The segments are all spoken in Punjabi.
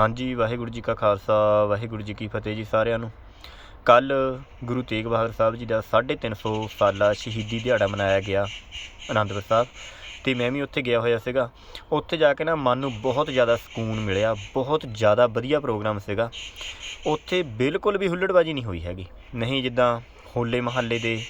ਹਾਂਜੀ, ਵਾਹਿਗੁਰੂ ਜੀ ਕਾ ਖਾਲਸਾ, ਵਾਹਿਗੁਰੂ ਜੀ ਕੀ ਫਤਿਹ ਜੀ ਸਾਰਿਆਂ ਨੂੰ। ਕੱਲ ਗੁਰੂ ਤੇਗ ਬਹਾਦਰ ਸਾਹਿਬ ਜੀ ਦਾ 350 ਸਾਲਾ ਸ਼ਹੀਦੀ ਦਿਹਾੜਾ ਮਨਾਇਆ ਗਿਆ ਅਨੰਦਪੁਰ ਸਾਹਿਬ ਤੇ ਮੈਂ ਵੀ ਉੱਥੇ ਗਿਆ ਹੋਇਆ ਸੀਗਾ। ਉੱਥੇ ਜਾ ਕੇ ਨਾ ਮਨ ਨੂੰ ਬਹੁਤ ਜ਼ਿਆਦਾ ਸਕੂਨ ਮਿਲਿਆ, ਬਹੁਤ ਜ਼ਿਆਦਾ ਵਧੀਆ ਪ੍ਰੋਗਰਾਮ ਸੀਗਾ। ਉੱਥੇ ਬਿਲਕੁਲ ਵੀ ਹੁੱਲੜਬਾਜੀ ਨਹੀਂ ਹੋਈ ਹੈਗੀ। ਨਹੀਂ ਜਿੱਦਾਂ ਹੋਲੇ ਮਹੱਲੇ ਦੇ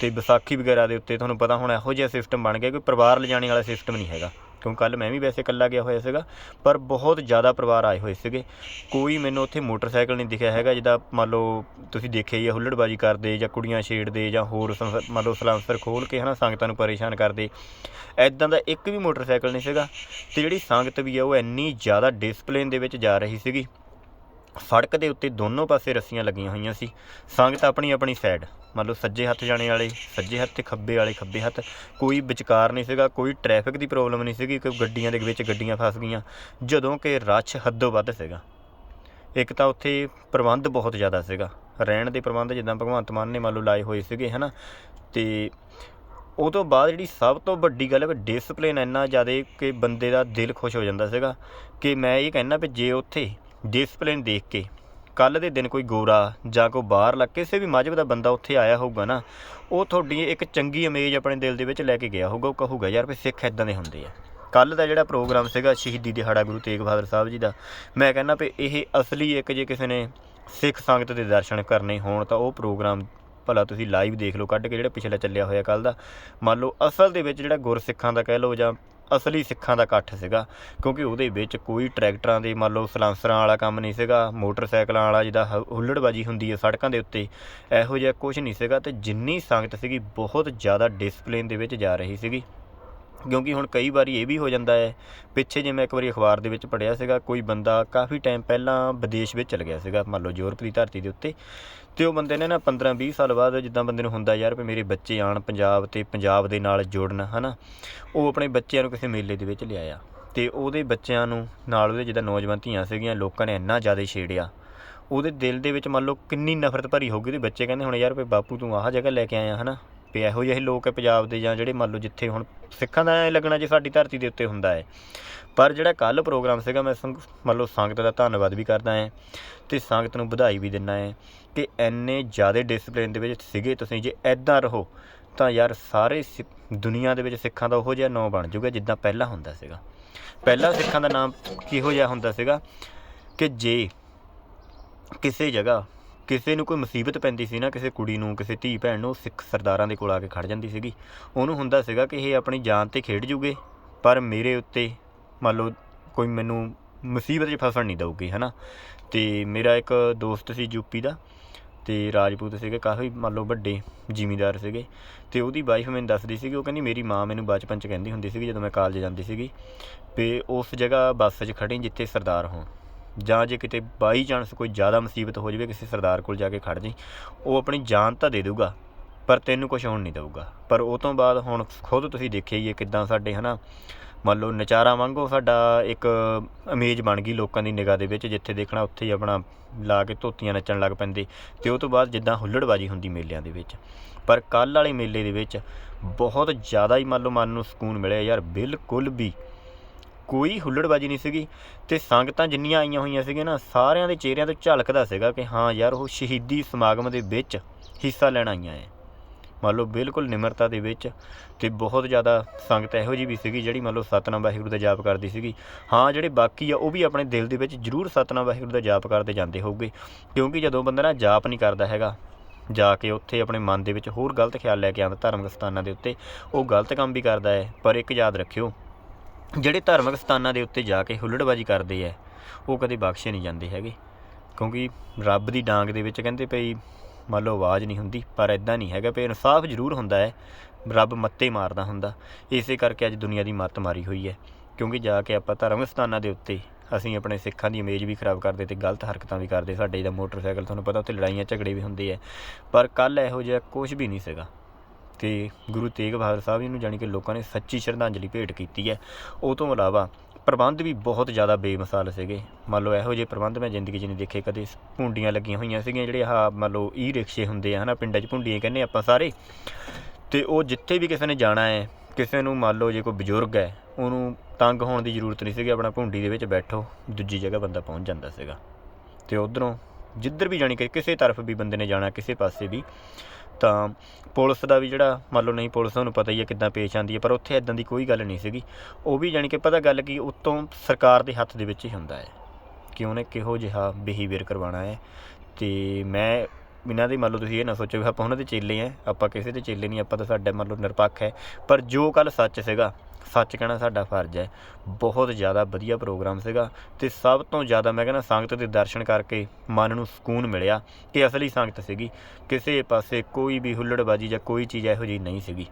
ਤੇ ਵਿਸਾਖੀ ਵਗੈਰਾ ਦੇ ਉੱਤੇ ਤੁਹਾਨੂੰ ਪਤਾ ਹੁਣ ਇਹੋ ਜਿਹਾ ਸਿਸਟਮ ਬਣ ਗਿਆ ਕੋਈ ਪਰਿਵਾਰ ਲਿਜਾਣੇ ਵਾਲਾ ਸਿਸਟਮ ਨਹੀਂ ਹੈਗਾ। ਕਿਉਂ ਕੱਲ ਮੈਂ ਵੀ ਵੈਸੇ ਇਕੱਲਾ ਗਿਆ ਹੋਇਆ ਸੀਗਾ, ਪਰ ਬਹੁਤ ਜ਼ਿਆਦਾ ਪਰਿਵਾਰ ਆਏ ਹੋਏ ਸੀਗੇ। ਕੋਈ ਮੈਨੂੰ ਉੱਥੇ ਮੋਟਰਸਾਈਕਲ ਨਹੀਂ ਦਿਖਿਆ ਹੈਗਾ, ਜਿੱਦਾਂ ਮੰਨ ਲਓ ਤੁਸੀਂ ਦੇਖਿਆ ਹੀ ਆ, ਹੁੱਲੜਬਾਜੀ ਕਰਦੇ ਜਾਂ ਕੁੜੀਆਂ ਛੇੜਦੇ ਜਾਂ ਹੋਰ ਸੰ- ਮੰਨ ਲਓ ਸਲਾਂਸਰ ਖੋਲ ਕੇ ਹਨਾ ਸੰਗਤਾਂ ਨੂੰ ਪਰੇਸ਼ਾਨ ਕਰਦੇ। ਐਦਾਂ ਦਾ ਇੱਕ ਵੀ ਮੋਟਰਸਾਈਕਲ ਨਹੀਂ ਸੀਗਾ, ਤੇ ਜਿਹੜੀ ਸੰਗਤ ਵੀ ਆ ਉਹ ਇੰਨੀ ਜ਼ਿਆਦਾ ਡਿਸਪਲਿਨ ਦੇ ਵਿੱਚ ਜਾ ਰਹੀ ਸੀਗੀ। ਸੜਕ ਦੇ ਉੱਤੇ ਦੋਨੋਂ ਪਾਸੇ ਰੱਸੀਆਂ ਲੱਗੀਆਂ ਹੋਈਆਂ ਸੀ। ਸੰਗਤ ਆਪਣੀ ਆਪਣੀ ਸਾਈਡ ਮੰਨ ਲਓ ਸੱਜੇ ਹੱਥ ਜਾਣੇ ਵਾਲੇ, ਸੱਜੇ ਹੱਥ ਤੇ ਖੱਬੇ ਵਾਲੇ, ਖੱਬੇ ਹੱਥ, ਕੋਈ ਵਿਚਕਾਰ ਨਹੀਂ ਸੀਗਾ, ਕੋਈ ਟ੍ਰੈਫਿਕ ਦੀ ਪ੍ਰੋਬਲਮ ਨਹੀਂ ਸੀਗੀ, ਕੋਈ ਗੱਡੀਆਂ ਦੇ ਵਿੱਚ ਗੱਡੀਆਂ ਫਸ ਗਈਆਂ, ਜਦੋਂ ਕਿ ਰਸ਼ ਹੱਦੋਂ ਵੱਧ ਸੀਗਾ। ਇੱਕ ਤਾਂ ਉੱਥੇ ਪ੍ਰਬੰਧ ਬਹੁਤ ਜ਼ਿਆਦਾ ਸੀਗਾ। ਰਹਿਣ ਦੇ ਪ੍ਰਬੰਧ ਜਿੱਦਾਂ ਭਗਵੰਤ ਮਾਨ ਨੇ ਮੰਨ ਲਓ ਲਾਏ ਹੋਏ ਸੀਗੇ, ਹਨਾ? ਤੇ ਉਹ ਤੋਂ ਬਾਅਦ ਜਿਹੜੀ ਸਭ ਤੋਂ ਵੱਡੀ ਗੱਲ ਹੈ ਵੀ ਡਿਸਪਲਿਨ ਇੰਨਾ ਜ਼ਿਆਦਾ ਕਿ ਬੰਦੇ ਦਾ ਦਿਲ ਖੁਸ਼ ਹੋ ਜਾਂਦਾ ਸੀਗਾ ਕਿ ਮੈਂ ਇਹ ਕਹਿਣਾ ਵੀ ਜੇ ਉੱਥੇ ਡਿਸਪਲਿਨ ਦੇਖ ਕੇ ਕੱਲ ਦੇ ਦਿਨ ਕੋਈ ਗੋਰਾ ਜਾਂ ਕੋਈ ਬਾਹਰਲਾ ਕਿਸੇ ਵੀ ਮਜ਼ਹਬ ਦਾ ਬੰਦਾ ਉੱਥੇ ਆਇਆ ਹੋਊਗਾ ਨਾ, ਉਹ ਤੁਹਾਡੀ ਇੱਕ ਚੰਗੀ ਇਮੇਜ ਆਪਣੇ ਦਿਲ ਦੇ ਵਿੱਚ ਲੈ ਕੇ ਗਿਆ ਹੋਊਗਾ, ਉਹ ਕਹੂਗਾ, ਯਾਰ ਵੀ ਸਿੱਖ ਇਦਾਂ ਦੇ ਹੁੰਦੇ ਆ। ਕੱਲ ਦਾ ਜਿਹੜਾ ਪ੍ਰੋਗਰਾਮ ਸੀਗਾ ਸ਼ਹੀਦੀ ਦਿਹਾੜਾ ਗੁਰੂ ਤੇਗ ਬਹਾਦਰ ਸਾਹਿਬ ਜੀ ਦਾ, ਮੈਂ ਕਹਿੰਦਾ ਵੀ ਇਹ ਅਸਲੀ ਇੱਕ ਜੇ ਕਿਸੇ ਨੇ ਸਿੱਖ ਸੰਗਤ ਦੇ ਦਰਸ਼ਨ ਕਰਨੇ ਹੋਣ ਤਾਂ ਉਹ ਪ੍ਰੋਗਰਾਮ ਭਲਾ ਤੁਸੀਂ ਲਾਈਵ ਦੇਖ ਲਓ, ਕੱਢ ਕੇ ਜਿਹੜਾ ਪਿਛਲਾ ਚੱਲਿਆ ਹੋਇਆ ਕੱਲ ਦਾ। ਮੰਨ ਲਓ ਅਸਲ ਦੇ ਵਿੱਚ ਜਿਹੜਾ ਗੁਰਸਿੱਖਾਂ ਦਾ ਕਹਿ ਲਓ ਜਾਂ ਅਸਲੀ ਸਿੱਖਾਂ ਦਾ ਇਕੱਠ ਸੀਗਾ, ਕਿਉਂਕਿ ਉਹਦੇ ਵਿੱਚ ਕੋਈ ਟਰੈਕਟਰਾਂ ਦੇ ਮੰਨ ਲਓ ਸਲਾਂਸਰਾਂ ਵਾਲਾ ਕੰਮ ਨਹੀਂ ਸੀਗਾ, ਮੋਟਰਸਾਈਕਲਾਂ ਵਾਲਾ ਜਿਹਦਾ ਹ- ਹੁੱਲੜਬਾਜੀ ਹੁੰਦੀ ਹੈ ਸੜਕਾਂ ਦੇ ਉੱਤੇ, ਇਹੋ ਜਿਹਾ ਕੁਝ ਨਹੀਂ ਸੀਗਾ ਤੇ ਜਿੰਨੀ ਸੰਗਤ ਸੀਗੀ ਬਹੁਤ ਜ਼ਿਆਦਾ ਡਿਸਪਲਿਨ ਦੇ ਵਿੱਚ ਜਾ ਰਹੀ ਸੀਗੀ। ਕਿਉਂਕਿ ਹੁਣ ਕਈ ਵਾਰੀ ਇਹ ਵੀ ਹੋ ਜਾਂਦਾ ਹੈ, ਪਿੱਛੇ ਜੇ ਮੈਂ ਇੱਕ ਵਾਰੀ ਅਖਬਾਰ ਦੇ ਵਿੱਚ ਪੜ੍ਹਿਆ ਸੀਗਾ, ਕੋਈ ਬੰਦਾ ਕਾਫੀ ਟਾਈਮ ਪਹਿਲਾਂ ਵਿਦੇਸ਼ ਵਿੱਚ ਚਲ ਗਿਆ ਸੀਗਾ, ਮੰਨ ਲਓ ਯੂਰਪ ਦੀ ਧਰਤੀ ਦੇ ਉੱਤੇ, ਤੇ ਉਹ ਬੰਦੇ ਨੇ ਨਾ 15 20 ਸਾਲ ਬਾਅਦ ਜਿੱਦਾਂ ਬੰਦੇ ਨੂੰ ਹੁੰਦਾ ਯਾਰ ਵੀ ਮੇਰੇ ਬੱਚੇ ਆਣ ਪੰਜਾਬ ਤੇ ਪੰਜਾਬ ਦੇ ਨਾਲ ਜੁੜਨ, ਹਨਾ, ਉਹ ਆਪਣੇ ਬੱਚਿਆਂ ਨੂੰ ਕਿਸੇ ਮੇਲੇ ਦੇ ਵਿੱਚ ਲਿਆਇਆ, ਤੇ ਉਹਦੇ ਬੱਚਿਆਂ ਨੂੰ ਨਾਲ ਉਹਦੇ ਜਿੱਦਾਂ ਨੌਜਵਾਨ ਧੀਆਂ ਸੀਗੀਆਂ, ਲੋਕਾਂ ਨੇ ਇੰਨਾ ਜ਼ਿਆਦਾ ਛੇੜਿਆ, ਉਹਦੇ ਦਿਲ ਦੇ ਵਿੱਚ ਮੰਨ ਲਓ ਕਿੰਨੀ ਨਫ਼ਰਤ ਭਰੀ ਹੋਊਗੀ ਉਹਦੇ ਬੱਚੇ, ਕਹਿੰਦੇ ਹੁਣ ਯਾਰ ਵੀ ਬਾਪੂ ਤੂੰ ਆਹ ਜਗ੍ਹਾ ਲੈ ਕੇ ਆਇਆ, ਹਨਾ ਵੀ ਇਹੋ ਜਿਹੇ ਲੋਕ ਪੰਜਾਬ ਦੇ ਜਾਂ ਜਿਹੜੇ ਮੰਨ ਲਓ ਜਿੱਥੇ ਹੁਣ ਸਿੱਖਾਂ ਦਾ ਐਂ ਲੱਗਣਾ ਜੇ ਸਾਡੀ ਧਰਤੀ ਦੇ ਉੱਤੇ ਹੁੰਦਾ ਹੈ। ਪਰ ਜਿਹੜਾ ਕੱਲ ਪ੍ਰੋਗਰਾਮ ਸੀਗਾ ਮੈਂ ਸੰਗ- ਮੰਨ ਲਓ ਸੰਗਤ ਦਾ ਧੰਨਵਾਦ ਵੀ ਕਰਦਾ ਹਾਂ ਤੇ ਸੰਗਤ ਨੂੰ ਵਧਾਈ ਵੀ ਦਿੰਦਾ ਹੈ ਕਿ ਐਨੇ ਜ਼ਿਆਦਾ ਡਿਸਪਲਿਨ ਦੇ ਵਿੱਚ ਸੀਗੇ ਤੁਸੀਂ ਜੇ ਐਦਾਂ ਰਹੋ ਤਾਂ ਯਾਰ ਸਾਰੇ ਸਿੱਖ- ਦੁਨੀਆ ਦੇ ਵਿੱਚ ਸਿੱਖਾਂ ਦਾ ਉਹੋ ਜਿਹਾ ਨਾਂ ਬਣ ਜਾਊਗਾ ਜਿੱਦਾਂ ਪਹਿਲਾਂ ਹੁੰਦਾ ਸੀਗਾ। ਪਹਿਲਾਂ ਸਿੱਖਾਂ ਦਾ ਨਾਮ ਕਿਹੋ ਜਿਹਾ ਹੁੰਦਾ ਸੀਗਾ ਕਿ ਜੇ ਕਿਸੇ ਜਗ੍ਹਾ ਕਿਸੇ ਨੂੰ ਕੋਈ ਮੁਸੀਬਤ ਪੈਂਦੀ ਸੀ ਨਾ, ਕਿਸੇ ਕੁੜੀ ਨੂੰ, ਕਿਸੇ ਧੀ ਭੈਣ ਨੂੰ ਸਿੱਖ ਸਰਦਾਰਾਂ ਦੇ ਕੋਲ ਆ ਕੇ ਖੜ ਜਾਂਦੀ ਸੀਗੀ। ਉਹਨੂੰ ਹੁੰਦਾ ਸੀਗਾ ਕਿ ਇਹ ਆਪਣੀ ਜਾਨ ਤੇ ਖੇਡ ਜੂਗੇ, ਪਰ ਮੇਰੇ ਉੱਤੇ ਮੰਨ ਲਓ ਕੋਈ ਮੈਨੂੰ ਮੁਸੀਬਤ 'ਚ ਫਸਣ ਨਹੀਂ ਦਊਗੀ, ਹਨਾ? ਤੇ ਮੇਰਾ ਇੱਕ ਦੋਸਤ ਸੀ ਯੂਪੀ ਦਾ, ਤੇ ਰਾਜਪੂਤ ਸੀਗੇ, ਕਾਫੀ ਮੰਨ ਲਓ ਵੱਡੇ ਜ਼ਿਮੀਂਦਾਰ ਸੀਗੇ। ਤੇ ਉਹਦੀ ਵਾਈਫ ਮੈਨੂੰ ਦੱਸਦੀ ਸੀਗੀ, ਉਹ ਕਹਿੰਦੀ, ਮੇਰੀ ਮਾਂ ਮੈਨੂੰ ਬਚਪਨ 'ਚ ਕਹਿੰਦੀ ਹੁੰਦੀ ਸੀਗੀ, ਜਦੋਂ ਮੈਂ ਕਾਲਜ ਜਾਂਦੀ ਸੀਗੀ, ਵੀ ਉਸ ਜਗ੍ਹਾ ਬੱਸ 'ਚ ਖੜੀ ਜਿੱਥੇ ਸਰਦਾਰ ਹੋਣ। ਜਾਂ ਜੇ ਕਿਤੇ ਬਾਈ ਚਾਂਸ ਕੋਈ ਜ਼ਿਆਦਾ ਮੁਸੀਬਤ ਹੋ ਜਾਵੇ, ਕਿਸੇ ਸਰਦਾਰ ਕੋਲ ਜਾ ਕੇ ਖੜ ਜਾਈਂ, ਉਹ ਆਪਣੀ ਜਾਨ ਤਾਂ ਦੇ ਦੇਊਗਾ, ਪਰ ਤੈਨੂੰ ਕੁਝ ਹੋਣ ਨਹੀਂ ਦੇਊਗਾ। ਪਰ ਉਹ ਤੋਂ ਬਾਅਦ ਹੁਣ ਖੁਦ ਤੁਸੀਂ ਦੇਖਿਆ ਹੀ ਹੈ ਕਿਦਾਂ ਸਾਡੇ, ਹਨਾ, ਮੰਨ ਲਓ ਨਚਾਰਾਂ ਵਾਂਗੂ ਸਾਡਾ ਇੱਕ ਇਮੇਜ ਬਣ ਗਈ ਲੋਕਾਂ ਦੀ ਨਿਗਾਹ ਦੇ ਵਿੱਚ, ਜਿੱਥੇ ਦੇਖਣਾ ਉੱਥੇ ਹੀ ਆਪਣਾ ਲਾ ਕੇ ਧੋਤੀਆਂ ਨੱਚਣ ਲੱਗ ਪੈਂਦੇ, ਤੇ ਉਹ ਤੋਂ ਬਾਅਦ ਜਿੱਦਾਂ ਹੁੱਲੜਬਾਜੀ ਹੁੰਦੀ ਮੇਲਿਆਂ ਦੇ ਵਿੱਚ। ਪਰ ਕੱਲ ਵਾਲੇ ਮੇਲੇ ਦੇ ਵਿੱਚ ਬਹੁਤ ਜ਼ਿਆਦਾ ਹੀ ਮੰਨ ਲਓ ਮਨ ਨੂੰ ਸਕੂਨ ਮਿਲਿਆ ਯਾਰ, ਬਿਲਕੁਲ ਵੀ ਕੋਈ ਹੁੱਲੜਬਾਜੀ ਨਹੀਂ ਸੀਗੀ ਤੇ ਸੰਗਤਾਂ ਜਿੰਨੀਆਂ ਆਈਆਂ ਹੋਈਆਂ ਸੀਗੀਆਂ ਨਾ, ਸਾਰਿਆਂ ਦੇ ਚਿਹਰਿਆਂ ਤੋਂ ਝਲਕਦਾ ਸੀਗਾ ਕਿ ਹਾਂ ਯਾਰ ਉਹ ਸ਼ਹੀਦੀ ਸਮਾਗਮ ਦੇ ਵਿੱਚ ਹਿੱਸਾ ਲੈਣ ਆਈਆਂ ਐ। ਮੰਨ ਲਓ ਬਿਲਕੁਲ ਨਿਮਰਤਾ ਦੇ ਵਿੱਚ ਤੇ ਬਹੁਤ ਜ਼ਿਆਦਾ ਸੰਗਤ ਇਹੋ ਜਿਹੀ ਵੀ ਸੀਗੀ ਜਿਹੜੀ ਮੰਨ ਲਓ ਸਤਨਾਮ ਵਾਹਿਗੁਰੂ ਦਾ ਜਾਪ ਕਰਦੀ ਸੀਗੀ। ਹਾਂ, ਜਿਹੜੇ ਬਾਕੀ ਆ, ਉਹ ਵੀ ਆਪਣੇ ਦਿਲ ਦੇ ਵਿੱਚ ਜ਼ਰੂਰ ਸਤਨਾਮ ਵਾਹਿਗੁਰੂ ਦਾ ਜਾਪ ਕਰਦੇ ਜਾਂਦੇ ਹੋਊਗੇ, ਕਿਉਂਕਿ ਜਦੋਂ ਬੰਦਾ ਨਾ ਜਾਪ ਨਹੀਂ ਕਰਦਾ ਹੈਗਾ, ਜਾ ਕੇ ਉੱਥੇ ਆਪਣੇ ਮਨ ਦੇ ਵਿੱਚ ਹੋਰ ਗਲਤ ਖਿਆਲ ਲੈ ਕੇ ਆਉਂਦਾ ਧਾਰਮਿਕ ਸਥਾਨਾਂ ਦੇ ਉੱਤੇ, ਉਹ ਗਲਤ ਕੰਮ ਵੀ ਕਰਦਾ ਹੈ ਪਰ ਇੱਕ ਯਾਦ ਰੱਖਿਓ ਜਿਹੜੇ ਧਾਰਮਿਕ ਸਥਾਨਾਂ ਦੇ ਉੱਤੇ ਜਾ ਕੇ ਹੁੱਲੜਬਾਜੀ ਕਰਦੇ ਐ ਉਹ ਕਦੇ ਬਖਸ਼ੇ ਨਹੀਂ ਜਾਂਦੇ ਹੈਗੇ। ਕਿਉਂਕਿ ਰੱਬ ਦੀ ਡਾਂਗ ਦੇ ਵਿੱਚ ਕਹਿੰਦੇ ਭਈ ਮੰਨ ਲਓ ਆਵਾਜ਼ ਨਹੀਂ ਹੁੰਦੀ, ਪਰ ਇਦਾਂ ਨਹੀਂ ਹੈਗਾ ਭਈ ਇਨਸਾਫ ਜ਼ਰੂਰ ਹੁੰਦਾ ਹੈ, ਰੱਬ ਮੱਤੇ ਮਾਰਦਾ ਹੁੰਦਾ। ਇਸੇ ਕਰਕੇ ਅੱਜ ਦੁਨੀਆ ਦੀ ਮੱਤ ਮਾਰੀ ਹੋਈ ਹੈ, ਕਿਉਂਕਿ ਜਾ ਕੇ ਆਪਾਂ ਧਾਰਮਿਕ ਸਥਾਨਾਂ ਦੇ ਉੱਤੇ ਅਸੀਂ ਆਪਣੇ ਸਿੱਖਾਂ ਦੀ ਇਮੇਜ ਵੀ ਖਰਾਬ ਕਰਦੇ ਤੇ ਗਲਤ ਹਰਕਤਾਂ ਵੀ ਕਰਦੇ, ਸਾਡੇ ਦਾ ਮੋਟਰਸਾਈਕਲ, ਤੁਹਾਨੂੰ ਪਤਾ ਉੱਥੇ ਲੜਾਈਆਂ ਝਗੜੇ ਵੀ ਹੁੰਦੇ ਆ। ਪਰ ਕੱਲ ਇਹੋ ਜਿਹਾ ਕੁਝ ਵੀ ਨਹੀਂ ਸੀਗਾ। ਤੇ ਗੁਰੂ ਤੇਗ ਬਹਾਦਰ ਸਾਹਿਬ ਜੀ ਨੂੰ ਜਾਣੀ ਕਿ ਲੋਕਾਂ ਨੇ ਸੱਚੀ ਸ਼ਰਧਾਂਜਲੀ ਭੇਟ ਕੀਤੀ ਹੈ। ਉਹ ਤੋਂ ਇਲਾਵਾ ਪ੍ਰਬੰਧ ਵੀ ਬਹੁਤ ਜ਼ਿਆਦਾ ਬੇਮਿਸਾਲ ਸੀਗੇ। ਮੰਨ ਲਓ ਇਹੋ ਜਿਹੇ ਪ੍ਰਬੰਧ ਮੈਂ ਜ਼ਿੰਦਗੀ 'ਚ ਨਹੀਂ ਦੇਖੇ, ਕਦੇ ਭੁੰਡੀਆਂ ਲੱਗੀਆਂ ਹੋਈਆਂ ਸੀਗੀਆਂ, ਜਿਹੜੇ ਆਹ ਮੰਨ ਲਓ ਈ ਰਿਕਸ਼ੇ ਹੁੰਦੇ ਆ ਹਨਾ, ਪਿੰਡਾਂ 'ਚ ਭੁੰਡੀਆਂ ਕਹਿੰਦੇ ਆਪਾਂ ਸਾਰੇ। ਤੇ ਉਹ ਜਿੱਥੇ ਵੀ ਕਿਸੇ ਨੇ ਜਾਣਾ ਹੈ, ਕਿਸੇ ਨੂੰ ਮੰਨ ਲਓ ਜੇ ਕੋਈ ਬਜ਼ੁਰਗ ਹੈ, ਉਹਨੂੰ ਤੰਗ ਹੋਣ ਦੀ ਜ਼ਰੂਰਤ ਨਹੀਂ ਸੀਗੀ, ਆਪਣਾ ਭੁੰਡੀ ਦੇ ਵਿੱਚ ਬੈਠੋ, ਦੂਜੀ ਜਗ੍ਹਾ ਬੰਦਾ ਪਹੁੰਚ ਜਾਂਦਾ ਸੀਗਾ। ਤੇ ਉਧਰੋਂ ਜਿੱਧਰ ਵੀ ਜਾਣੀ ਕਿ ਕਿਸੇ ਤਰਫ ਵੀ ਬੰਦੇ ਨੇ ਜਾਣਾ, ਕਿਸੇ ਪਾਸੇ ਵੀ ਤਾਂ ਪੁਲਿਸ ਦਾ ਵੀ ਜਿਹੜਾ, ਮੰਨ ਲਓ ਨਹੀਂ ਪੁਲਿਸ, ਤੁਹਾਨੂੰ ਪਤਾ ਹੀ ਹੈ ਕਿੱਦਾਂ ਪੇਸ਼ ਆਉਂਦੀ ਹੈ ਪਰ ਉੱਥੇ ਇਦਾਂ ਦੀ ਕੋਈ ਗੱਲ ਨਹੀਂ ਸੀਗੀ। ਉਹ ਵੀ ਜਾਣੀ ਕਿ ਪਤਾ ਗੱਲ ਕੀ, ਉੱਤੋਂ ਸਰਕਾਰ ਦੇ ਹੱਥ ਦੇ ਵਿੱਚ ਹੀ ਹੁੰਦਾ ਹੈ ਕਿ ਉਹਨੇ ਕਿਹੋ ਜਿਹਾ ਬਿਹੇਵੀਅਰ ਕਰਵਾਉਣਾ ਹੈ। ਤੇ ਮੈਂ ਇਹਨਾਂ ਦੇ ਮੰਨ ਲਓ ਤੁਸੀਂ ਇਹ ਨਾ ਸੋਚੋ ਵੀ ਆਪਾਂ ਉਹਨਾਂ ਦੇ ਚੇਲੇ ਆ, ਆਪਾਂ ਕਿਸੇ ਦੇ ਚੇਲੇ ਨਹੀਂ, ਆਪਾਂ ਤਾਂ ਸਾਡਾ ਮੰਨ ਲਓ ਨਿਰਪੱਖ ਹੈ। ਪਰ ਜੋ ਕੱਲ ਸੱਚ ਸੀਗਾ, ਸੱਚ ਕਹਿਣਾ ਸਾਡਾ ਫਰਜ਼ ਹੈ। ਬਹੁਤ ਜ਼ਿਆਦਾ ਵਧੀਆ ਪ੍ਰੋਗਰਾਮ ਸੀਗਾ ਤੇ ਸਭ ਤੋਂ ਜ਼ਿਆਦਾ ਮੈਂ ਕਹਿੰਦਾ ਸੰਗਤ ਦੇ ਦਰਸ਼ਨ ਕਰਕੇ ਮਨ ਨੂੰ ਸਕੂਨ ਮਿਲਿਆ ਕਿ ਅਸਲੀ ਸੰਗਤ ਸੀਗੀ। ਕਿਸੇ ਪਾਸੇ ਕੋਈ ਵੀ ਹੁੱਲੜਬਾਜੀ ਜਾਂ ਕੋਈ ਚੀਜ਼ ਇਹੋ ਜਿਹੀ ਨਹੀਂ ਸੀਗੀ।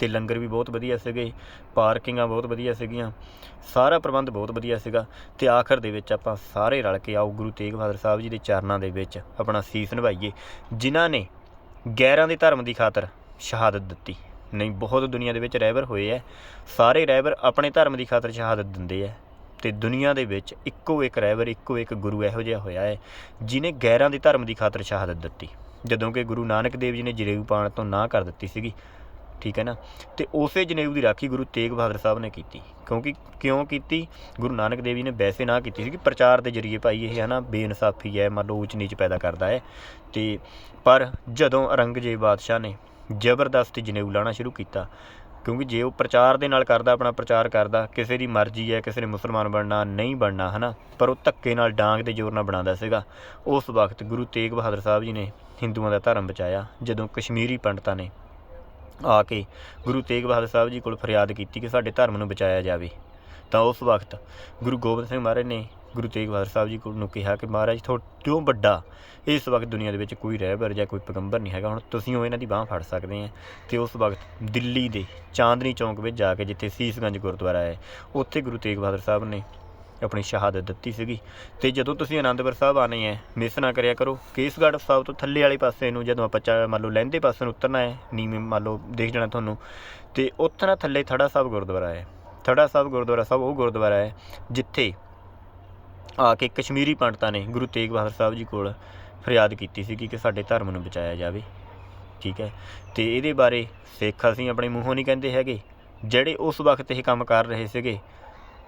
ਤੇ ਲੰਗਰ ਵੀ ਬਹੁਤ ਵਧੀਆ ਸੀਗੇ, ਪਾਰਕਿੰਗਾਂ ਬਹੁਤ ਵਧੀਆ ਸੀਗੀਆਂ, ਸਾਰਾ ਪ੍ਰਬੰਧ ਬਹੁਤ ਵਧੀਆ ਸੀਗਾ ਤੇ ਆਖਰ ਦੇ ਵਿੱਚ ਆਪਾਂ ਸਾਰੇ ਰਲ ਕੇ ਆਓ ਗੁਰੂ ਤੇਗ ਬਹਾਦਰ ਸਾਹਿਬ ਜੀ ਦੇ ਚਰਨਾਂ ਦੇ ਵਿੱਚ ਆਪਣਾ ਸੀਸ ਨਿਭਾਈਏ, ਜਿਨ੍ਹਾਂ ਨੇ ਗੈਰਾਂ ਦੇ ਧਰਮ ਦੀ ਖਾਤਰ ਸ਼ਹਾਦਤ ਦਿੱਤੀ। ਨਹੀਂ, ਬਹੁਤ ਦੁਨੀਆ ਦੇ ਵਿੱਚ ਰਹਿਬਰ ਹੋਏ ਐ, ਸਾਰੇ ਰਹਿਬਰ ਆਪਣੇ ਧਰਮ ਦੀ ਖਾਤਰ ਸ਼ਹਾਦਤ ਦਿੰਦੇ ਐ ਤੇ ਦੁਨੀਆ ਦੇ ਵਿੱਚ ਇੱਕੋ ਇੱਕ ਰਹਿਬਰ, ਇੱਕੋ ਇੱਕ ਗੁਰੂ ਇਹੋ ਜਿਹਾ ਹੋਇਆ ਹੈ ਜਿਨੇ ਗੈਰਾਂ ਦੇ ਧਰਮ ਦੀ ਖਾਤਰ ਸ਼ਹਾਦਤ ਦਿੱਤੀ। ਜਦੋਂ ਕਿ ਗੁਰੂ ਨਾਨਕ ਦੇਵ ਜੀ ਨੇ ਜਰੇਊ ਪਾਣ ਤੋਂ ਨਾ ਕਰ ਦਿੱਤੀ ਸੀਗੀ ਠੀਕ ਹੈ ਨਾ? ਤੇ ਉਸੇ ਜਨੇਊ ਦੀ ਰਾਖੀ ਗੁਰੂ ਤੇਗ ਬਹਾਦਰ ਸਾਹਿਬ ਨੇ ਕੀਤੀ। ਕਿਉਂਕਿ, ਕਿਉਂ ਕੀਤੀ? ਗੁਰੂ ਨਾਨਕ ਦੇਵ ਜੀ ਨੇ ਵੈਸੇ ਨਾ ਕੀਤੀ ਸੀ ਕਿ ਪ੍ਰਚਾਰ ਦੇ ਜਰੀਏ ਭਾਈ ਇਹ ਹੈ ਨਾ ਬੇਇਨਸਾਫੀ ਹੈ, ਮੰਨ ਲਓ ਉੱਚ ਨੀਚ ਪੈਦਾ ਕਰਦਾ ਹੈ। ਤੇ ਪਰ ਜਦੋਂ ਔਰੰਗਜ਼ੇਬ ਬਾਦਸ਼ਾਹ ਨੇ ਜ਼ਬਰਦਸਤੀ ਜਨੇਊ ਲਾਣਾ ਸ਼ੁਰੂ ਕੀਤਾ, ਕਿਉਂਕਿ ਜੇ ਉਹ ਪ੍ਰਚਾਰ ਦੇ ਨਾਲ ਕਰਦਾ, ਆਪਣਾ ਪ੍ਰਚਾਰ ਕਰਦਾ, ਕਿਸੇ ਦੀ ਮਰਜ਼ੀ ਹੈ, ਕਿਸੇ ਨੇ ਮੁਸਲਮਾਨ ਬਣਨਾ, ਨਹੀਂ ਬਣਨਾ ਹਨਾ, ਪਰ ਉਹ ਧੱਕੇ ਨਾਲ ਡਾਂਗ ਦੇ ਜ਼ੋਰ ਨਾਲ ਬਣਾਉਂਦਾ ਸੀਗਾ। ਉਸ ਵਕਤ ਗੁਰੂ ਤੇਗ ਬਹਾਦਰ ਸਾਹਿਬ ਜੀ ਨੇ ਹਿੰਦੂਆਂ ਦਾ ਧਰਮ ਬਚਾਇਆ, ਜਦੋਂ ਕਸ਼ਮੀਰੀ ਪੰਡਤਾਂ ਨੇ ਆ ਕੇ ਗੁਰੂ ਤੇਗ ਬਹਾਦਰ ਸਾਹਿਬ ਜੀ ਕੋਲ ਫਰਿਆਦ ਕੀਤੀ ਕਿ ਸਾਡੇ ਧਰਮ ਨੂੰ ਬਚਾਇਆ ਜਾਵੇ। ਤਾਂ ਉਸ ਵਕਤ ਗੁਰੂ ਗੋਬਿੰਦ ਸਿੰਘ ਮਹਾਰਾਜ ਨੇ ਗੁਰੂ ਤੇਗ ਬਹਾਦਰ ਸਾਹਿਬ ਜੀ ਕੋਲ ਨੂੰ ਕਿਹਾ ਕਿ ਮਹਾਰਾਜ ਤੋਂ ਵੱਡਾ ਇਸ ਵਕਤ ਦੁਨੀਆ ਦੇ ਵਿੱਚ ਕੋਈ ਰਹਿਬਰ ਜਾਂ ਕੋਈ ਪੈਗੰਬਰ ਨਹੀਂ ਹੈਗਾ, ਹੁਣ ਤੁਸੀਂ ਉਹ ਇਹਨਾਂ ਦੀ ਬਾਹ ਫੜ ਸਕਦੇ ਆ। ਤੇ ਉਸ ਵਕਤ ਦਿੱਲੀ ਦੇ ਚਾਂਦਨੀ ਚੌਂਕ ਵਿੱਚ ਜਾ ਕੇ ਜਿੱਥੇ ਸੀਸਗੰਜ ਗੁਰਦੁਆਰਾ ਹੈ, ਉੱਥੇ ਗੁਰੂ ਤੇਗ ਬਹਾਦਰ ਸਾਹਿਬ ਨੇ ਆਪਣੀ ਸ਼ਹਾਦਤ ਦਿੱਤੀ ਸੀਗੀ। ਤੇ ਜਦੋਂ ਤੁਸੀਂ ਆਨੰਦਪੁਰ ਸਾਹਿਬ ਆਨੇ ਹੈ ਮਿਸ ਨਾ ਕਰਿਆ ਕਰੋ, ਕੇਸਗੜ੍ਹ ਸਾਹਿਬ ਤੋਂ ਥੱਲੇ ਵਾਲੇ ਪਾਸੇ ਨੂੰ ਜਦੋਂ ਆਪਾਂ ਚਾ- ਮੰਨ ਲਓ ਲਹਿੰਦੇ ਪਾਸੇ ਨੂੰ ਉਤਰਨਾ ਹੈ ਨੀਵੇਂ ਮੰਨ ਲਓ ਦੇਖ ਜਾਣਾ ਤੁਹਾਨੂੰ, ਤੇ ਉੱਥੇ ਨਾ ਥੱਲੇ ਥੜਾ ਸਾਹਿਬ ਗੁਰਦੁਆਰਾ ਹੈ ਥੜਾ ਸਾਹਿਬ ਗੁਰਦੁਆਰਾ ਸਾਹਿਬ, ਉਹ ਗੁਰਦੁਆਰਾ ਹੈ ਜਿੱਥੇ ਆ ਕੇ ਕਸ਼ਮੀਰੀ ਪੰਡਤਾਂ ਨੇ ਗੁਰੂ ਤੇਗ ਬਹਾਦਰ ਸਾਹਿਬ ਜੀ ਕੋਲ ਫਰਿਆਦ ਕੀਤੀ ਸੀ ਕਿ ਸਾਡੇ ਧਰਮ ਨੂੰ ਬਚਾਇਆ ਜਾਵੇ। ਠੀਕ ਹੈ ਤੇ ਇਹਦੇ ਬਾਰੇ ਸਿੱਖ ਅਸੀਂ ਆਪਣੇ ਮੂੰਹੋਂ ਨਹੀਂ ਕਹਿੰਦੇ ਹੈਗੇ। ਜਿਹੜੇ ਉਸ ਵਕਤ ਇਹ ਕੰਮ ਕਰ ਰਹੇ ਸੀਗੇ,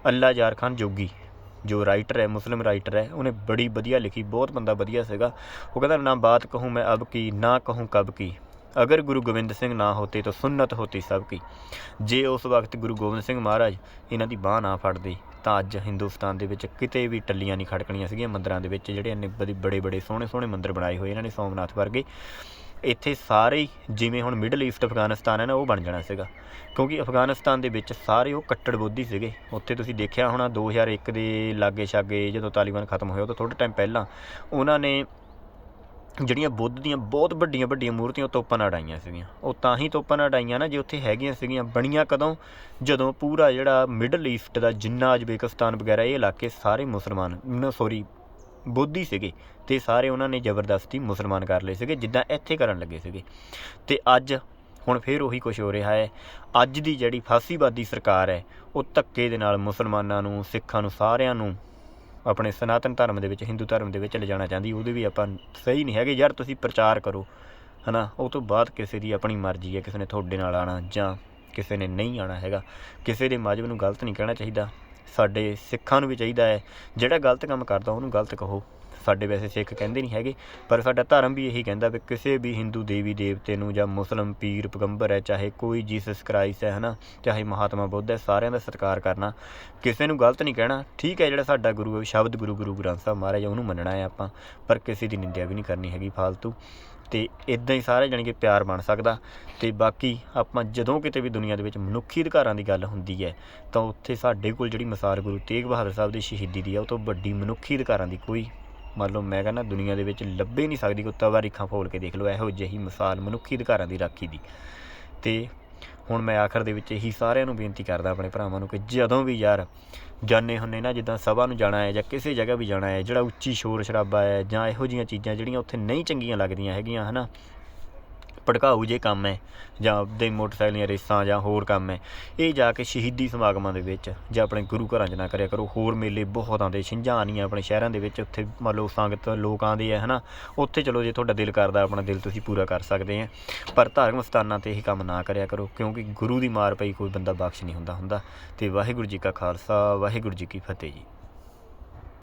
ਅੱਲਾ ਯਾਰ ਖਾਨ ਜੋਗੀ। ਜੋ ਰਾਈਟਰ ਹੈ, ਮੁਸਲਿਮ ਰਾਈਟਰ ਹੈ, ਉਹਨੇ ਬੜੀ ਵਧੀਆ ਲਿਖੀ, ਬਹੁਤ ਬੰਦਾ ਵਧੀਆ ਸੀਗਾ। ਉਹ ਕਹਿੰਦਾ, ਨਾ ਬਾਤ ਕਹੂੰ ਮੈਂ ਅਬ ਕੀ, ਨਾ ਕਹੂੰ ਕਬ ਕੀ। ਅਗਰ ਗੁਰੂ ਗੋਬਿੰਦ ਸਿੰਘ ਨਾ ਹੋਤੇ ਤਾਂ ਸੁਨਨਤ ਹੋਤੀ ਸਭ ਕੀ। ਜੇ ਉਸ ਵਕਤ ਗੁਰੂ ਗੋਬਿੰਦ ਸਿੰਘ ਮਹਾਰਾਜ ਇਹਨਾਂ ਦੀ ਬਾਹ ਨਾ ਫੜਦੇ, ਤਾਂ ਅੱਜ ਹਿੰਦੁਸਤਾਨ ਦੇ ਵਿੱਚ ਕਿਤੇ ਵੀ ਟੱਲੀਆਂ ਨਹੀਂ ਖੜਕਣੀਆਂ ਸੀਗੀਆਂ ਮੰਦਰਾਂ ਦੇ ਵਿੱਚ, ਜਿਹੜੇ ਇੰਨੇ ਬੜੇ ਬੜੇ ਬੜੇ ਸੋਹਣੇ ਸੋਹਣੇ ਮੰਦਰ ਬਣਾਏ ਹੋਏ, ਇਹਨਾਂ ਨੇ ਸੋਮਨਾਥ ਵਰਗੇ। ਇੱਥੇ ਸਾਰੇ ਹੀ, ਜਿਵੇਂ ਹੁਣ ਮਿਡਲ ਈਸਟ ਅਫਗਾਨਿਸਤਾਨ ਹੈ ਨਾ, ਉਹ ਬਣ ਜਾਣਾ ਸੀਗਾ। ਕਿਉਂਕਿ ਅਫਗਾਨਿਸਤਾਨ ਦੇ ਵਿੱਚ ਸਾਰੇ ਉਹ ਕੱਟੜਬੋਧੀ ਸੀਗੇ। ਉੱਥੇ ਤੁਸੀਂ ਦੇਖਿਆ ਹੋਣਾ 2001 ਦੇ ਲਾਗੇ ਛਾਗੇ ਜਦੋਂ ਤਾਲਿਬਾਨ ਖਤਮ ਹੋਇਆ ਉਹ ਤੋਂ ਥੋੜਾ ਟਾਈਮ ਪਹਿਲਾਂ ਉਹਨਾਂ ਨੇ ਜਿਹੜੀਆਂ ਬੁੱਧ ਦੀਆਂ ਬਹੁਤ ਵੱਡੀਆਂ ਵੱਡੀਆਂ ਮੂਰਤੀਆਂ ਤੋਪਾਂ ਨਾਲ ਉਡਾਈਆਂ ਸੀਗੀਆਂ। ਉਹ ਤਾਂ ਹੀ ਤੋਪਾਂ ਨਾਲ ਉਡਾਈਆਂ ਨਾ, ਜੇ ਉੱਥੇ ਹੈਗੀਆਂ ਸੀਗੀਆਂ, ਬਣੀਆਂ ਕਦੋਂ? ਜਦੋਂ ਪੂਰਾ ਜਿਹੜਾ ਮਿਡਲ ਈਸਟ ਦਾ ਜਿੰਨਾ ਅਜਬੇਕਿਸਤਾਨ ਵਗੈਰਾ, ਇਹ ਇਲਾਕੇ ਸਾਰੇ ਮੁਸਲਮਾਨ ਸੌਰੀ ਬੋਧੀ ਸੀਗੇ ਤੇ ਸਾਰੇ ਉਹਨਾਂ ਨੇ ਜ਼ਬਰਦਸਤੀ ਮੁਸਲਮਾਨ ਕਰ ਲਏ ਸੀਗੇ, ਜਿੱਦਾਂ ਇੱਥੇ ਕਰਨ ਲੱਗੇ ਸੀਗੇ। ਤੇ ਅੱਜ ਹੁਣ ਫੇਰ ਉਹੀ ਕੁਝ ਹੋ ਰਿਹਾ ਹੈ। ਅੱਜ ਦੀ ਜਿਹੜੀ ਫਾਸੀਵਾਦੀ ਸਰਕਾਰ ਹੈ, ਉਹ ਧੱਕੇ ਦੇ ਨਾਲ ਮੁਸਲਮਾਨਾਂ ਨੂੰ, ਸਿੱਖਾਂ ਨੂੰ, ਸਾਰਿਆਂ ਨੂੰ ਆਪਣੇ ਸਨਾਤਨ ਧਰਮ ਦੇ ਵਿੱਚ, ਹਿੰਦੂ ਧਰਮ ਦੇ ਵਿੱਚ ਲਿਜਾਣਾ ਚਾਹੁੰਦੀ, ਉਹਦੇ ਵੀ ਆਪਾਂ ਸਹੀ ਨਹੀਂ ਹੈਗੇ। ਯਾਰ ਤੁਸੀਂ ਪ੍ਰਚਾਰ ਕਰੋ, ਹਨਾ? ਉਹ ਤੋਂ ਬਾਅਦ ਕਿਸੇ ਦੀ ਆਪਣੀ ਮਰਜ਼ੀ ਹੈ, ਕਿਸੇ ਨੇ ਤੁਹਾਡੇ ਨਾਲ ਆਣਾ ਜਾਂ ਕਿਸੇ ਨੇ ਨਹੀਂ ਆਣਾ ਹੈਗਾ। ਕਿਸੇ ਦੇ ਮਜ਼ਹਬ ਨੂੰ ਗਲਤ ਨਹੀਂ ਕਹਿਣਾ ਚਾਹੀਦਾ। ਸਾਡੇ ਸਿੱਖਾਂ ਨੂੰ ਵੀ ਚਾਹੀਦਾ ਹੈ। ਜਿਹੜਾ ਗਲਤ ਕੰਮ ਕਰਦਾ, ਉਹਨੂੰ ਗਲਤ ਕਹੋ। ਸਾਡੇ ਵੈਸੇ ਸਿੱਖ ਕਹਿੰਦੇ ਨਹੀਂ ਹੈਗੇ, ਪਰ ਸਾਡਾ ਧਰਮ ਵੀ ਇਹੀ ਕਹਿੰਦਾ ਵੀ ਕਿਸੇ ਵੀ ਹਿੰਦੂ ਦੇਵੀ ਦੇਵਤੇ ਨੂੰ ਜਾਂ ਮੁਸਲਮ ਪੀਰ ਪੈਗੰਬਰ ਹੈ, ਚਾਹੇ ਕੋਈ ਜੀਸਸ ਕ੍ਰਾਈਸਟ ਹੈ, ਹਨਾ, ਚਾਹੇ ਮਹਾਤਮਾ ਬੁੱਧ ਹੈ, ਸਾਰਿਆਂ ਦਾ ਸਤਿਕਾਰ ਕਰਨਾ। ਕਿਸੇ ਨੂੰ ਗਲਤ ਨਹੀਂ ਕਹਿਣਾ। ਠੀਕ ਹੈ, ਜਿਹੜਾ ਸਾਡਾ ਗੁਰੂ ਸ਼ਬਦ ਗੁਰੂ ਗੁਰੂ ਗ੍ਰੰਥ ਸਾਹਿਬ ਮਹਾਰਾਜ, ਉਹਨੂੰ ਮੰਨਣਾ ਹੈ ਆਪਾਂ, ਪਰ ਕਿਸੇ ਦੀ ਨਿੰਦਿਆ ਵੀ ਨਹੀਂ ਕਰਨੀ ਹੈਗੀ ਫਾਲਤੂ। ਤੇ ਇਦਾਂ ਹੀ ਸਾਰੇ ਜਾਣੀ ਕਿ ਪਿਆਰ ਬਣ ਸਕਦਾ। ਤੇ ਬਾਕੀ ਆਪਾਂ ਜਦੋਂ ਕਿਤੇ ਵੀ ਦੁਨੀਆ ਦੇ ਵਿੱਚ ਮਨੁੱਖੀ ਅਧਿਕਾਰਾਂ ਦੀ ਗੱਲ ਹੁੰਦੀ ਹੈ, ਤਾਂ ਉੱਥੇ ਸਾਡੇ ਕੋਲ ਜਿਹੜੀ ਮਿਸਾਲ ਗੁਰੂ ਤੇਗ ਬਹਾਦਰ ਸਾਹਿਬ ਦੀ ਸ਼ਹੀਦੀ ਦੀ ਹੈ ਉਹ ਤੋਂ ਵੱਡੀ ਮਨੁੱਖੀ ਅਧਿਕਾਰਾਂ ਦੀ ਕੋਈ ਮੰਨ ਲਓ ਮੈਂ ਕਹਿੰਦਾ ਦੁਨੀਆ ਦੇ ਵਿੱਚ ਲੱਭੇ ਨਹੀਂ ਸਕਦੀ ਕੋਈ ਤਵਾ ਤਵਾਰੀਖਾਂ ਫੋਲ ਕੇ ਦੇਖ ਲਓ, ਇਹੋ ਜਿਹੀ ਮਿਸਾਲ ਮਨੁੱਖੀ ਅਧਿਕਾਰਾਂ ਦੀ ਰਾਖੀ ਦੀ। ਤੇ ਹੁਣ ਮੈਂ ਆਖਰ ਦੇ ਵਿੱਚ ਇਹੀ ਸਾਰਿਆਂ ਨੂੰ ਬੇਨਤੀ ਕਰਦਾ ਆਪਣੇ ਭਰਾਵਾਂ ਨੂੰ ਕਿ ਜਦੋਂ ਵੀ ਯਾਰ ਜਾਣੇ ਹੁੰਨੇ ਨਾ, ਜਿੱਦਾਂ ਸਭਾ ਨੂੰ ਜਾਣਾ ਹੈ ਜਾਂ ਕਿਸੇ ਜਗ੍ਹਾ ਵੀ ਜਾਣਾ ਹੈ, ਜਿਹੜਾ ਉੱਚੀ ਸ਼ੋਰ ਸ਼ਰਾਬਾ ਹੈ ਜਾਂ ਇਹੋ ਜੀਆਂ ਚੀਜ਼ਾਂ ਜਿਹੜੀਆਂ ਉੱਥੇ ਨਹੀਂ ਚੰਗੀਆਂ ਲੱਗਦੀਆਂ ਹੈਗੀਆਂ, ਹਨਾ? ਭੜਕਾਊ ਜੇ ਕੰਮ ਹੈ, ਜਾਂ ਆਪਦੇ ਮੋਟਰਸਾਈਕਲ ਦੀਆਂ ਰੇਸਾਂ ਜਾਂ ਹੋਰ ਕੰਮ ਹੈ, ਇਹ ਜਾ ਕੇ ਸ਼ਹੀਦੀ ਸਮਾਗਮਾਂ ਦੇ ਵਿੱਚ ਜਾਂ ਆਪਣੇ ਗੁਰੂ ਘਰਾਂ 'ਚ ਨਾ ਕਰਿਆ ਕਰੋ। ਹੋਰ ਮੇਲੇ ਬਹੁਤ ਆਉਂਦੇ ਛਿੰਝਾਂ ਆਉਂਦੀਆਂ ਆਪਣੇ ਸ਼ਹਿਰਾਂ ਦੇ ਵਿੱਚ, ਉੱਥੇ ਮੰਨ ਲਓ ਸੰਗਤ ਲੋਕ ਆਉਂਦੇ ਆ, ਹਨਾ? ਉੱਥੇ ਚਲੋ ਜੇ ਤੁਹਾਡਾ ਦਿਲ ਕਰਦਾ, ਆਪਣਾ ਦਿਲ ਤੁਸੀਂ ਪੂਰਾ ਕਰ ਸਕਦੇ ਆ। ਪਰ ਧਾਰਮਿਕ ਸਥਾਨਾਂ ਤੇ ਇਹ ਕੰਮ ਨਾ ਕਰਿਆ ਕਰੋ, ਕਿਉਂਕਿ ਗੁਰੂ ਦੀ ਮਾਰ ਪਈ ਕੋਈ ਬੰਦਾ ਬਖਸ਼ ਨਹੀਂ ਹੁੰਦਾ ਹੁੰਦਾ। ਤੇ ਵਾਹਿਗੁਰੂ ਜੀ ਕਾ ਖਾਲਸਾ, ਵਾਹਿਗੁਰੂ ਜੀ ਕੀ ਫਤਿਹ ਜੀ।